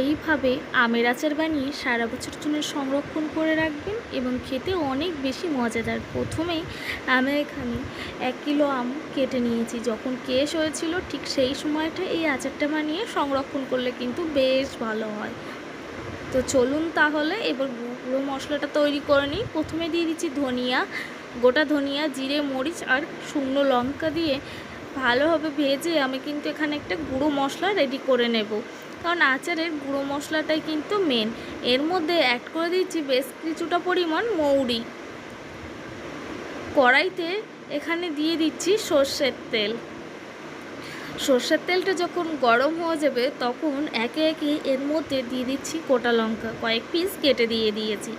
এইভাবে আমের আচার বানিয়ে সারা বছর জন্য সংরক্ষণ করে রাখবেন এবং খেতে অনেক বেশি মজাদার। প্রথমেই আমি এখানে এক কিলো আম কেটে নিয়েছি। যখন কেশ হয়েছিল, ঠিক সেই সময়টা এই আচারটা বানিয়ে সংরক্ষণ করলে কিন্তু বেশ ভালো হয়। তো চলুন তাহলে, এবার গুঁড়ো মশলাটা তৈরি করে নিই। প্রথমে দিয়ে দিচ্ছি ধনিয়া, গোটা ধনিয়া, জিরে, মরিচ আর শুকনো লঙ্কা দিয়ে ভালোভাবে ভেজে আমি কিন্তু এখানে একটা গুঁড়ো মশলা রেডি করে নেব। কারণ আচারের গুঁড়ো মশলাটাই কিন্তু মেন এর মধ্যে অ্যাড করে দিচ্ছি বেশ কিছুটা পরিমাণ মৌরি। কড়াইতে এখানে দিয়ে দিচ্ছি সর্ষের তেল। সর্ষের তেলটা যখন গরম হয়ে যাবে তখন একে একে এর মধ্যে দিয়ে দিচ্ছি গোটা লঙ্কা। কয়েক পিস কেটে দিয়ে দিয়েছি।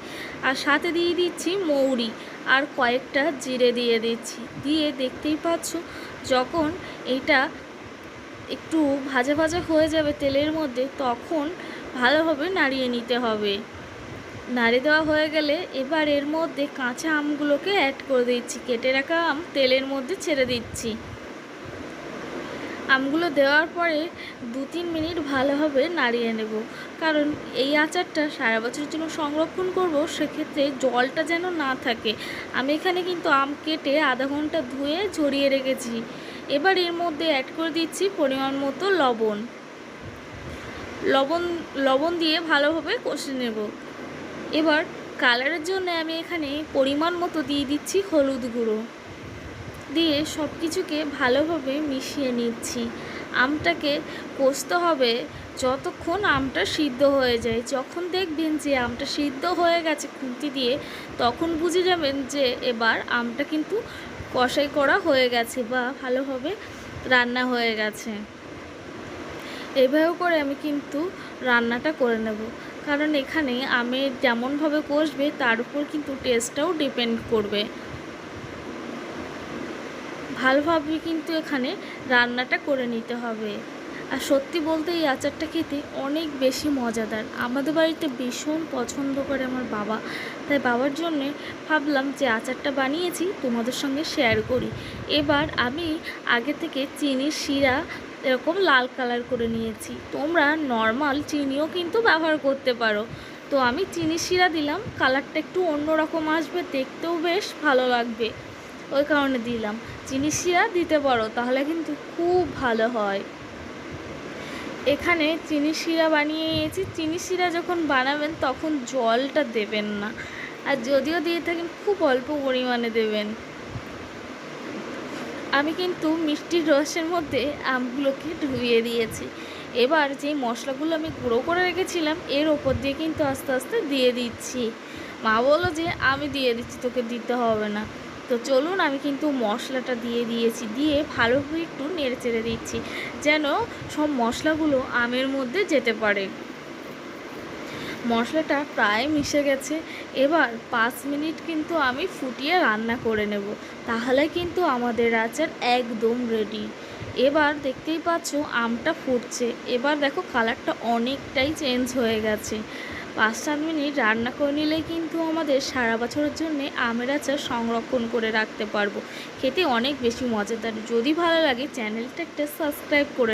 আর সাথে দিয়ে দিচ্ছি মৌরি। আর কয়েকটা জিরে দিয়ে দিচ্ছি। দিয়ে দেখতেই পাচ্ছ যখন এটা একটু ভাজা ভাজা হয়ে যাবে তেলের মধ্যে, তখন ভালোভাবে নাড়িয়ে নিতে হবে। নাড়িয়ে দেওয়া হয়ে গেলে এবার এর মধ্যে কাঁচা আমগুলোকে অ্যাড করে দিচ্ছি। কেটে রাখা আম তেলের মধ্যে ছেড়ে দিচ্ছি। আমগুলো দেওয়ার পরে দু তিন মিনিট ভালোভাবে নাড়িয়ে নেব। কারণ এই আচারটা সারা বছরের জন্য সংরক্ষণ করব, সেক্ষেত্রে জলটা যেন না থাকে। আমি এখানে কিন্তু আম কেটে আধা ঘণ্টা ধুয়ে ঝরিয়ে রেখেছি। এবার এর মধ্যে অ্যাড করে দিচ্ছি পরিমাণ মতো লবণ। লবণ লবণ দিয়ে ভালোভাবে কষে নেব। এবার কালারের জন্য আমি এখানে পরিমাণ মতো দিয়ে দিচ্ছি হলুদ গুঁড়ো। দিয়ে সব কিছুকে ভালোভাবে মিশিয়ে নিচ্ছি। আমটাকে কষতে হবে যতক্ষণ আমটা সিদ্ধ হয়ে যায়। যখন দেখবেন যে আমটা সিদ্ধ হয়ে গেছে খুন্তি দিয়ে, তখন বুঝে যাবেন যে এবার আমটা কিন্তু কষাই করা হয়ে গেছে বা ভালোভাবে রান্না হয়ে গেছে। এভাবে করে আমি কিন্তু রান্নাটা করে নেব। কারণ এখানে আমের যেমনভাবে কষবে, তার উপর কিন্তু টেস্টটাও ডিপেন্ড করবে। ভালোভাবে কিন্তু এখানে রান্নাটা করে নিতে হবে। আর সত্যি বলতে এই আচারটা খেতে অনেক বেশি মজাদার। আমাদের বাড়িতে ভীষণ পছন্দ করে আমার বাবা। তাই বাবার জন্যে ভাবলাম যে আচারটা বানিয়েছি, তোমাদের সঙ্গে শেয়ার করি। এবার আমি আগে থেকে চিনির শিরা এরকম লাল কালার করে নিয়েছি। তোমরা নর্মাল চিনিও কিন্তু ব্যবহার করতে পারো। তো আমি চিনি শিরা দিলাম কালারটা একটু অন্যরকম আসবে, দেখতেও বেশ ভালো লাগবে। ওই কারণে দিলাম। চিনি শিরা দিতে পারো তাহলে কিন্তু খুব ভালো হয়। এখানে চিনি শিরা বানিয়ে নিয়েছি চিনি শিরা যখন বানাবেন, তখন জলটা দেবেন না। আর যদিও দিয়ে থাকেন, খুব অল্প পরিমাণে দেবেন। আমি কিন্তু মিষ্টির রসের মধ্যে আমগুলোকে ধুয়ে দিয়েছি। এবার যে মশলাগুলো আমি গুঁড়ো করে রেখেছিলাম, এর ওপর দিয়ে কিন্তু আস্তে আস্তে দিয়ে দিচ্ছি। মা বলল যে, আমি দিয়ে দিচ্ছি, তোকে দিতে হবে না। তো চলুন আমি কিন্তু মশলাটা দিয়ে দিয়েছি, দিয়ে ভালোভাবে একটু নেড়ে চেড়ে দিচ্ছি, যেন সব মশলাগুলো আমের মধ্যে যেতে পারে। মশলাটা প্রায় মিশে গেছে, এবার পাঁচ মিনিট কিন্তু আমি ফুটিয়ে রান্না করে নেব, তাহলে কিন্তু আমাদের আচার একদম রেডি এবার দেখতেই পাচ্ছ আমটা ফুটছে, এবার দেখো কালারটা অনেকটাই চেঞ্জ হয়ে গেছে। পাঁচ সাত মিনিট রান্না করে নিলে কিন্তু আমাদের সারা বছরের জন্য আমের আচার সংরক্ষণ করে রাখতে পারব। খেতে অনেক বেশি মজাদার। যদি ভালো লাগে, চ্যানেলটা একটা সাবস্ক্রাইব করে